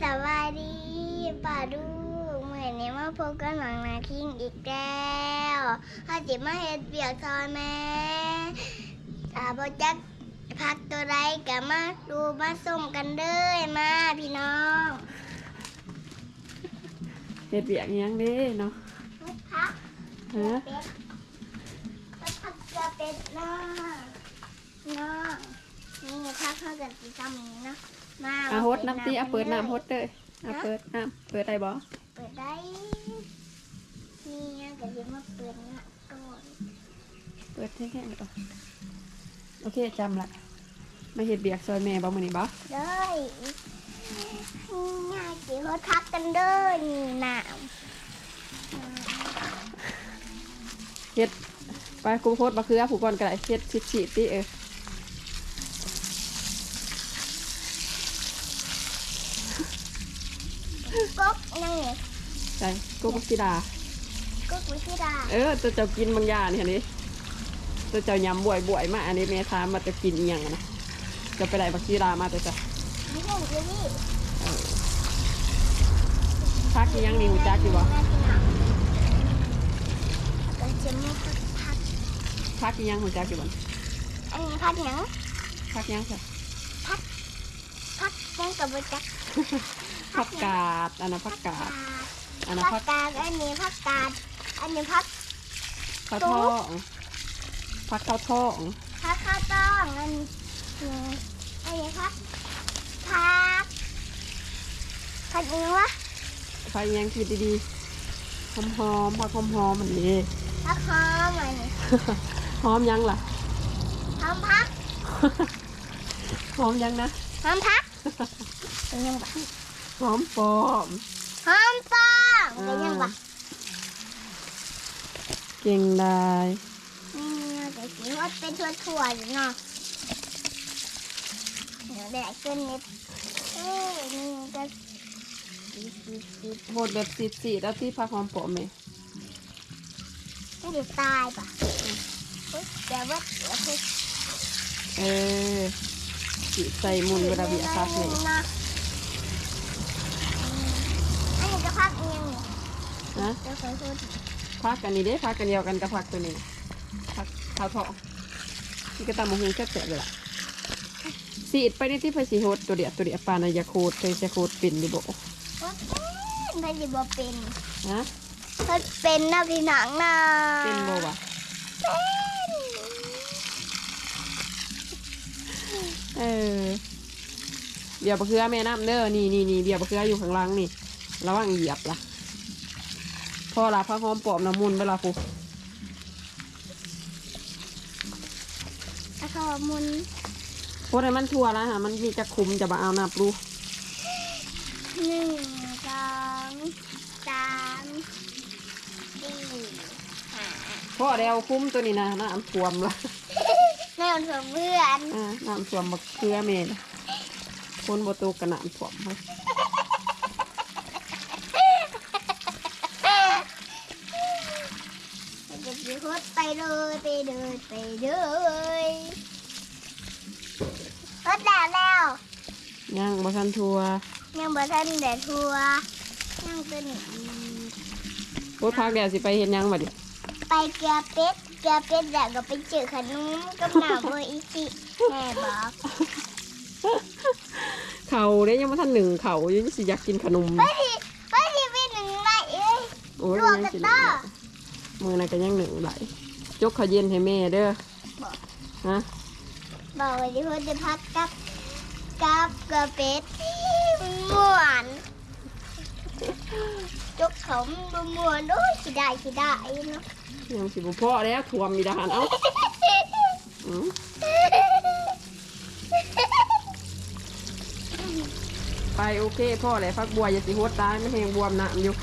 สวัสดีป่าดูเหมือนนี้มาพบกันหลังนาคิงอีกแล้วถ้าจิมาเฮ็ดเบียกซอยแม่ถ้าบ่จักพักตัวไรก็มาดูมาส้มกันเด้อมาพี่น้องเฮ็ดเบียกอิหยังเด้เนาะพักฮะเป็ดพักเกลือเป็ดน้องน้อง นี่พักเข้ากันสีซ้ำนี้เนาะมาอะฮดน้ำตีอะเปิดน้ำฮดเด้ออะเปิดน้ำเปิดได้บ่เปิดได้นี่ไงก็เรียกว่าเปิดนะก่อนเปิดแค่ๆก่อนโอเคจำละมาเฮ็ดเบียกซอยแม่บ่มื้อนี้บ่เลยง่ายสิเขาทักกันเด้อนี่หนาวเฮ็ดไปกูโคตรบ่คือผู้ก่อนก็ได้เฮ็ดชิดๆติเออ ก๊กนั่งนี่ใช่กูบ่สิดาก๊กวิธิดาเออตัวเจ้ากินบางอย่างนี่อันนี้ตัวเจ้ายำบวยบวยๆมาอันนี้แม่ถามมาจะกินอีหยังอะนะจะไปได้บักซีดามาตัวจ้ะไม่ใช่เดี๋ยวนี้พักอีหยังนี่หูจักอยู่บ่ก็จะมีพักพักพักอีหยังหูจักอยู่บ่อันนี้พักหยังพักอีหยังค่ะพักยังกับบจัก ผักกาดอันนั้นผักกาดอันนั้นพัผักกกาดอันนี้พักกาดอันนี้พักข้าวทองผักข้าวทองพักข้าวต้องอันนี้อันนี้พักพักพักนี้วะผักอีหยังคิดดีๆหอมหอมๆผักหอมหอมๆอันนี้พักหอมอันนี้หอมยังล่ะ หอมพักหอมยังนะ หอมพักเป็นยังไง หอมปลอมหอมปังเป็นยังไงเก่งได้นี่แต่สีว่าเป็นถั่วถั่วๆอยู่เนาะเดี๋ยวแดกเกินนิดเอ้ยนี่ก็สีสีสีโหดแบบสีดๆแล้วที่ผักหอมปลอมไหมไม่ได้ตายปะเฮ้ยแต่ว่าเดี๋ยวคือเออสีใส่มุนเวลาเบียร์คักเลยนะอัน นี้ก็พักเองนี่นะเดี๋ยวขอโทษพักกันนี่เด้พักกันเดียวกันกับพักตัวนี้พักข้าวทองนี่ก็ตามมะฮุงแซ่บๆเลยล่ะสีดไปในที่ภาษีโหดตัวเดียวตัวเดียวปานายาโคดเคยจะโคดเป็นดิโบว่าเป็นไม่ได้บอกเป็นฮะเพิ่นเป็นนะพี่หนังนะเป็นโบวะเป็นเออเบียร์บะเคือแม่น้ำเด้อนี่นี่นี่เบียร์บะเคืออยู่ข้างล่างนี่ ระวังเหยียบล่ะพอละพระหอมปลอมน้ำมุนเวลาฟูอะขอมุนโคดให้มันทั่วแล้วฮะมันมีจะคุมจะมาเอานับรู้หนึ่งสองสามสี่ห้าพ่อเดียวคุ้มตัวนี้นะน้ำท่วมละแม่ของเพื่อนอ่าน้ำท่วมบักเคือเมนคนบตูกระน้ำท่วมเลย ยไปเลยไปเลยรถแล้วแล้วย่างบะทันทัวยังบ่ทันเด็ดทัวยังเป็นอีกโคตรพักเดียวสิไปเห็นยังมาดิไปเกลือเป็ดเกลือเป็ดแล้วก็ไปเจอขนมกับหนาโบอิจิแม่บอกเขาเนี่ยยังไม่ทันหนึ่งเขายังสิอยากกินขนมไปดิไปดิไปหนึ่งไรเอ้ยโอ้ยลวกยังกันสิต่อ มือนั่นก็ยังหนึ่งไหล จกข้าวเย็นให้แม่เด้อบอกฮะบอกว่าดิเพื่อนจะพักกับกับเกลือเป็ดม่วนจุกเขาบ่ม่วนโอ้ยสิได้สิได้เนาะยังสิบุพ่อแล้วท่วมมีดานเอ้าอืมไปโอเคพ่อแหละฟักบัวอย่าสิโหดตายไม่แหงบวมน้ำอยู่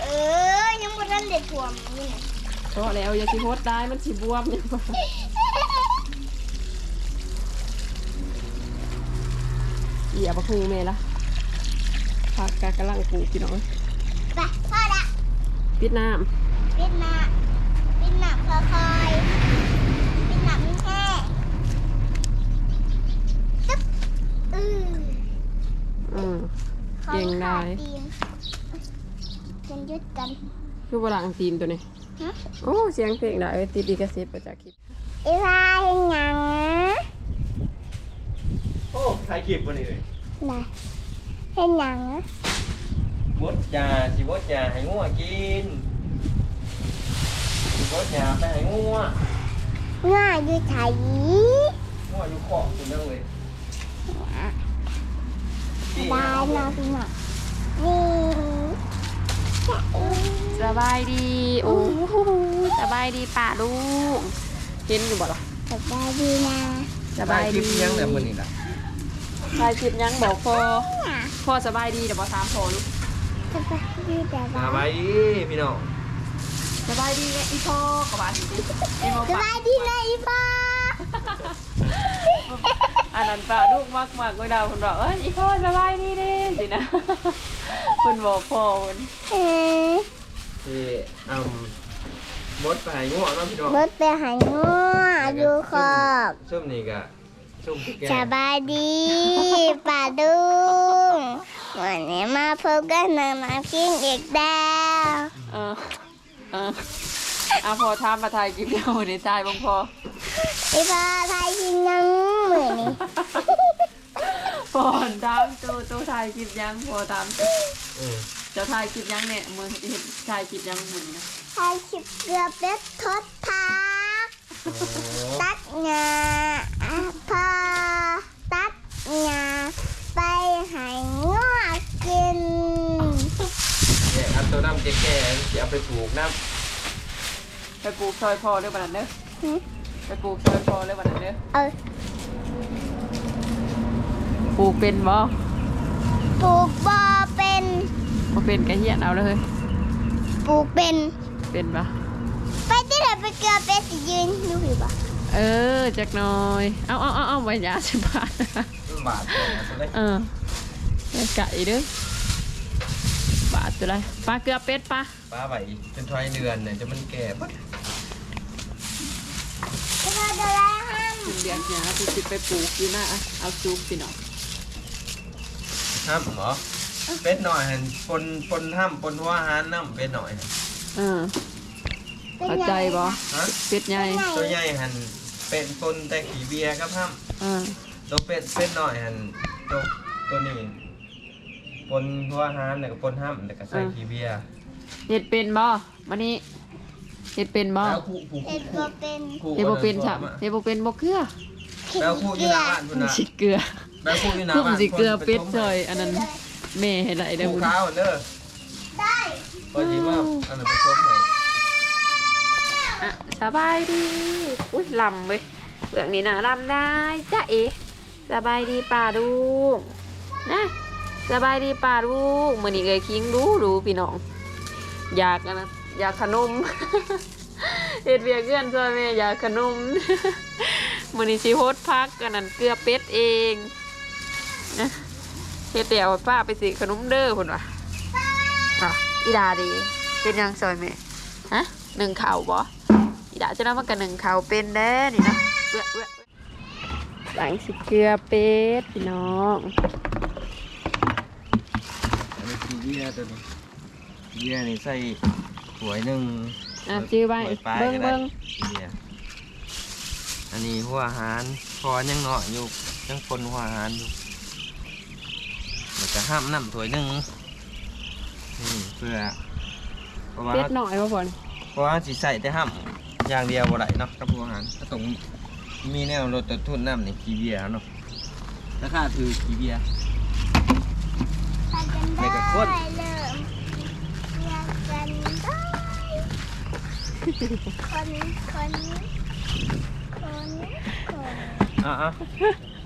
เออยังบ่ทันได้ถ่วมนี่ นะพ่อแล้วอย่าสิโหดตายมันสิบวมอยู่เหยียบคูแม่ละพักกากำลังปลูกพี่น้องไปพ่อละปิดน้ปิดหน้าปิดหน้าค่อยๆปิดหน้าไม่แห้งตึ๊บอือำอืมอเก่งได้ตีนกันยึดกันคือโบราณตีนตัวนี้ฮะ โอ้เสียงเพลงได้เอ้ยติดดีกระซิบประจากคลิปอีพาเห็นหยังนะโอ้ถ่ายคลิปวันนี้เลยน่ะเห็นหยังนะบดยาสิบดยาให้งัวกินสิบดยาไปให้งัวง่ายอยู่ไถงัวอยู่ขอบคุณนั่งเลยนี่ได้เนาะพี่หน่อยนี่จะเอ้ย สบายดีโอ้สบายดีป่าลูกเห็นอยู่บ่ล่ะสบายดีนะสบายถ่คดีลิปยังแต่วันนี้ล่ะถ่ายคลิปยังบอกพ่อน่ะพ่อสบายดีเดี๋ยวบอกถามพ่อลูกสบายดีแต่สว่าบายดีพี่น้องสบายดีไงอีพ่อกับบ้านสิอีโมสปะบายดีนะอีพ่อ อันนั้นป่าลูกมากมากก็ดาวคนบอกเอ้ยอีพ่อสบายดีเด้สินะคนบอกพ่อคนเออที่อืมบดไปให้งัวเนาะพี่น้องรถไปหางัวอยู่ขอบส้มนี่ก็ส้มที่แกสบายดีป่าดุงวันนี้มาพบกันหนังมาพิงอีกแล้วเออเออเอาพอทำมาถ่ายคลิปเดียวในใจบ้งพอ อีพ่อไทยกินยังเหมือนนี้พอนตามตัวตัวถ่ายคลิปยังพอตามเออจะถ่ายคลิปยังเนี่ยมือเห็นถ่ายคลิปยังมือนะไทยชิบเกลือเป็ดทดทักโอ้ตัดงาอะพอตัดงาไปใหายงัวกิน เนี่ยอันตัวน้ำแก่ๆจะเอาไปปลูกน้ไปปลูกซอยพอเด้อบันนั้นเด้อหึ ไปปลูกซอยพอเด้อบันนั้นเด้อเออปลูกเป็นบ่ปลูกบอเป็นบ่เป็นกระเฮียนเอาเลยปลูกเป็นเป็นปะไปที่ไหนไปเกลือเป็ดสิยืนดูอยู่ปะเออจักหน่อยเอาเอาเอาเอาไว้ยาสิบบาทำบาทเลยนะจะได้เออไปไก่เด้อบาทตัวไรปลาเกลือเป็ดปลาป้าไหวจนทอยเดือนเนี่ยจะมันแก่ ปั๊บจะมาดูแลห้ามถึงเดือนเนี้ยคือสิไปปลูกอยู่หน้าเอาซุปพี่น้องห้ำเหรอเป็ดหน่อยหันปนปนห้ำปนหัวหานน้ำเป็ดหน่อยหั่นเออเข้าใจบ่ฮะเป็ดใหญ่ตัวใหญ่หันเป็นปนแต่ขี้เบียร์ครับห้เออำตัวเป็ดเป็ดหน่อยหันตัวตัวนี้ปนหัวหานแล้วก็ปนห้ำแล้วก็ใส่ขี้เบียร์เห็ดเป็นบ่วันนี้ เห็ดเป็นบ่แล้วคู่คู่เอ็คู่ดบอเป็นคู่เห็ดบ่เป็นฉับเห็ดบ่เป็นบ่เกลือแล้วคู่อยู่หน้าบ้านคุณมันนะสิเกลือแล้วคู่อยู่หน้าพุ่มบ้านสิเกลือเป็ดซอย อันนั้นแม่ให้ได้เด้อคู่บุญข้าวเด้อได้พอดีว่าอันนั้นไปชมหน่อยอะสบายดี อุ้ยลำเว้ยเปลือกนี้นะลำได้จ้าเอสบายดีป่าลูกนะสบายดีป่าลูกมื้อนี้เอ้ยคิงดูดูพี่น้อง อยากอันนะ อยากขนมเฮ็ดเวียกเพื่อนซอยแม่อยากขนมมื้อนี้สิโฮดพักกันนั่นเกลือเป็ดเองนะเฮ็ดเดี๋ยวป้าไปสิขนมเด้อพุ่นว่ะอะอีดาดีเป็นยังซอยแม่ฮะหนึ่งข่าวบ่อีดาจะนำมากันหนึ่งข่าวเป็นเด้อนี่นะเอื้อเอื้อเอื้อหลังสิเกลือเป็ดพี่น้องอันนี้ขี้เบียร์ตัวนี้เบียร์นี่ใส่ ถ้วยหนึ่งอะชื่อไว้ถ้วยปลายเบิ้งก็ได้เบิ้งขี้เบียร์อันนี้หัวอาหารพอยังเงาะอยู่ยังปนหัวอาหารอยู่แล้วก็ห้ามน้ำถ้วยหนึ่งนี่เพื่อเพราะว่าเป็ดหน่อยพ่อฝนเพราะว่าสิใส่แต่ห้ามอย่างเดียวบ่ได้เนาะกับหัวอาหารถ้าต้องมีแนวลดต้นทุนน้ำนี่ขี้เบียร์เนาะราคาถือขี้เบียร์ไปกันไม่ได้กับคนเริ่ คนคนคนคนอะอะ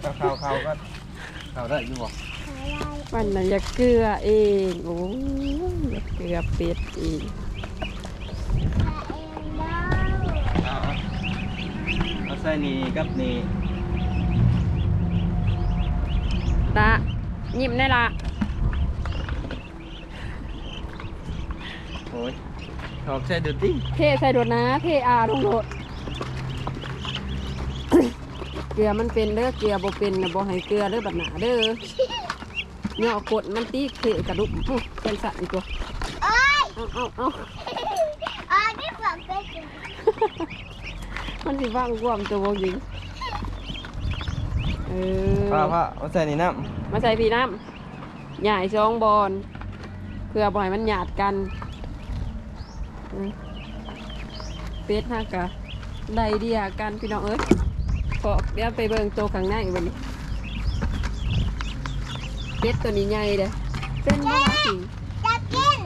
เข้าเข้าเข้าก็เข้าได้อยู่บ่อะไรมันน่ะอยากเกลือเองโอ้ยอยากเกลือเป็ดเองพาเองได้เอาเอาเอาใส่นี่กับนี่ละยิ้มได้ละโอ้ย ชอบใส่ดูดิเทใส่โดดนะเทอาลงโดด เกลือมันเป็นเด้อเกลือบ่เป็นนะบ่ให้เกลือเด้อบัดหนาเด้อเหนี่ยกดมันตีเขะกระดุมอู้เป็นสัตว์อีกตัวโอ้ยเอาเอาเอาอ๋อนี่ฝังเป็ดอยู่มันสิว่างกวมตัวบหญิงเออ พ่อพ่อเอาใส่นี่น้ำมาใส่พี่น้ำใหญ่ซองบอลเพื่อบ่อยมันหยาดกัน เป็ดฮะกะไดเดียกันพี่น้องเอ้ยพอเดี๋ยวไปเบิ่งโตวข้างในวันนี้เป็ดตัวนี้ใหญ่เด้อเป็นบ่ว่าสิงจะกิน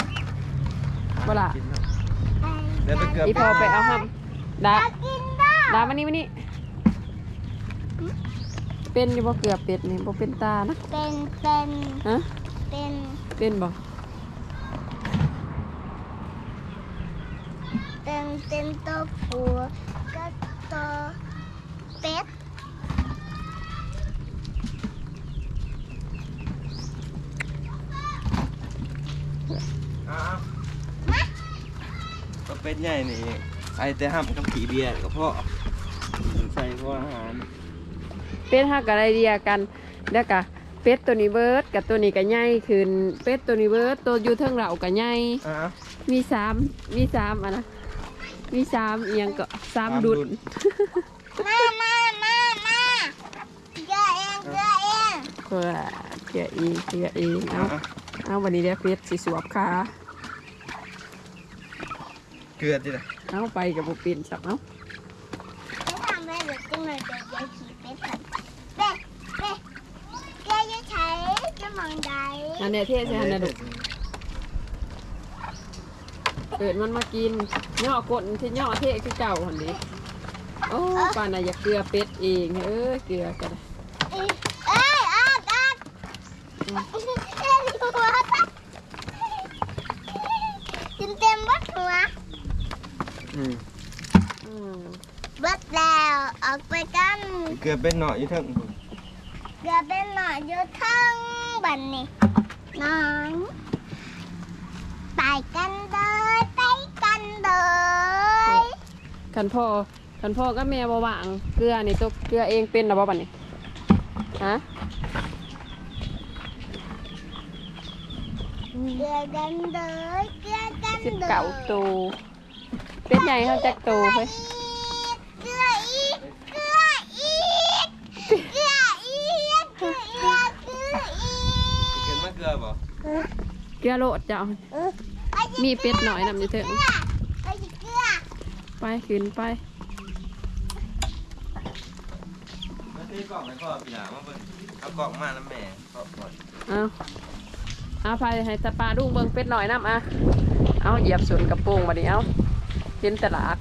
บ่ล่ะำเดี๋ยวไปเกือบอีพอไปเอาห้ำดาจะกินได้ดามานี่มานี่เป็นอยู่บ่เกือบเป็ดนี่บ่เป็นตานะเป็นเป็นฮะเป็นเป็นบ่ เป็นเป็นตัวผู้ก็ตัวเป็ดอ้าวก็เป็ดใหญ่นี่ไอแต่ห้ำกับผีเบียร์กับพ่อใส่พ่ออาหารเป็ดฮักกับไดเดียกันแล้วก็เป็ดตัวนี้เบิดกับตัวนี้ก็ใหญ่ขึ้นเป็ดตัวนี้เบิดตัวอยู่เทิงเราก็ใหญ่อ้าวมีสามมีสามอะนะ มีสามเอียงก็สามสามดุดุลดมามามามาเกลือเองเกลือเองเพื่อเกลือเองเกลือเองเอาอ้าวเอาวันนี้เดี๋ยวเป็ดสิสวบขาเกลือดิล่ะเอาไปกับบุปินสับเอาไม่ทำได้หรือจังเลยเดี๋ยวจะขี่เป็ดก่อนเป็ดเป็ดเกลือจะใช้จะมองใดอันเนี้ยเทใส่หันนะดุเกิดมันมากินย่อกดที่ย่อเทคือเก่าหันดิโอ้ปานน่ะอยากเกลือเป็ดเองเอ้ยเกลือกันเอ้ยอ้ยอัดอัดเอ้ยหัวกินเต็มบัดหัวอืมอืมบัดแล้วออกไปกันเกลือเป็ดหน่อยอยู่เทั้งเดี๋ยวเป็นหน่อยอยู่ทั้งบันนี่น้องไปกันเลยไปกันเล ยคันพ่อคันพ่อก็แม่บ่วางเกลือนี่ตัวเกลือเองเป็นหรือบ่บัดนี้ฮะเกลือกันเลยเกลือกันสิบเลยเก่าตัวเป็ดใหญ่เท่าจักโตเฮ้ยเกลืออีกเกลืออีกเกลืออีกเกลืออีกเกลืออีกเกลือมาเกลือบ่เกลือโลดเจ้ามีเป็ดหน่อยนำอยู่เถอะไอ้เกลือ ไปขึ้นไปมาซื้อกล่องให้พ่อพี่หลามาเบิ่งเอากล่องมาแล้วแม่พ่อก่อนเอาเอาไปให้สปาดุ้งเบิ่งเป็ดหน่อยน้ำอะเอาเหยียบส่วนกระโปรงบัดนี้เอาเห็นแต่หลาก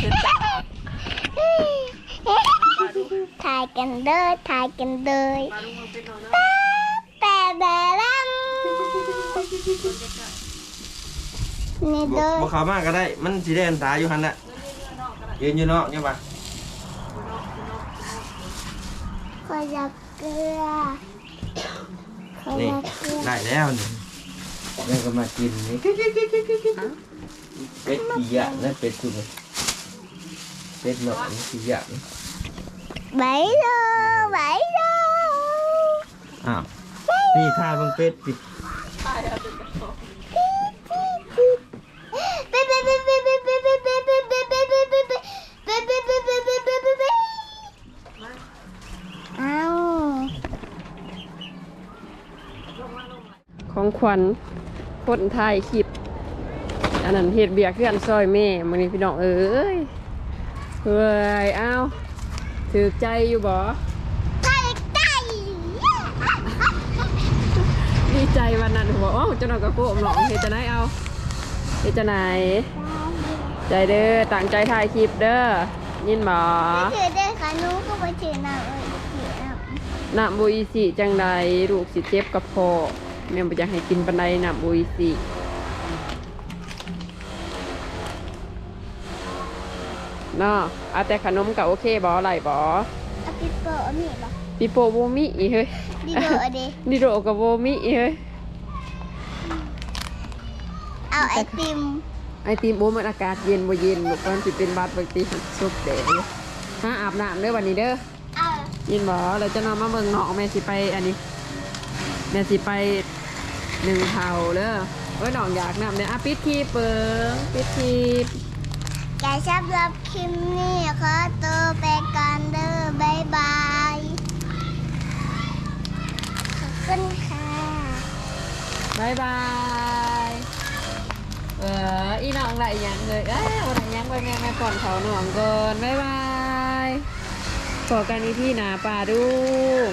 เห็นแต่หลากถ่ายกันเลยถ่ายกันเลยปลาดุ้งเบิ่งเป็ดหน่อยน้แต่แต่ลัม นี่บ่เด้อบ่เข้ามาก็ได้ มันสิได้อันตาอยู่หั่นน่ะยืนอยู่นอกเนี่ยป่ะขอยักเกลือขอนี่ยักเกลือได้แล้วนี่แล้วก็มากินนี่เป็ดขี้ยะนะเป็ดคุณเป็ดหน่อยขี้ยะไหวเลยไหวเลยอ้าวนี่ท่าเบิ่งเป็ดสิ ของขวัญคนถ่ายคลิป อันนั้นเฮ็ดเบียร์เพื่อนซอยแม่มื้อนี้พี่น้องเอ้ยเฮ้ยเอาถือใจอยู่บ่ไก่ไก่ดีใจวันนั้นบอกอ๋อเจ้าหน่อยก็โกมหรอกเฮ็ดจะไหนเอาเฮ็ดจะไหนใจเด้อตั้งใจถ่ายคลิปเด้อยินบ่ถือได้ค่ะหนูก็ไปถือน้ำเอ้ยถือน้ำน้ำบุอีสิจังใดลูกสิเจ็บกับพ่อ แม่บ่อยากให้กินปานใดน้ำบุอีสิเนาะเอาแต่ขนมก็โอเคบ่ไหลบ่เอาปิโป้เอามีบ่ปิโปบ่มีอีเฮ้ยดีโดเอาดิดิโดก็บ่มีอีเฮ้ยเอาไอติมไอติมโอ้มันอากาศเย็นบ่เย็นลูกมันสิเป็นบาดบางทีสุกแดดอยู่หาอาบน้ำเด้อวันนี้เด้อเอายินบอกเราจะนอนมาเบิ่งหนองแม่สิไปอันนี้ แม่สิไปหนึ่งเผาเด้อเอ้ยหนองอยากนำเนี่ยอะปิดทีเปิงปิดทีแกชอบรับคลิปนี้ขอตัวไปก่อนเด้อบายบายขอบคุณค่ะบายบายเอออีน้องไหลยังเลยเอ้ยเอาไหลยังไปแม่แม่ก่อนเขาหน่องก่อนบายบายขอกันอีที่หนาป่าดูบ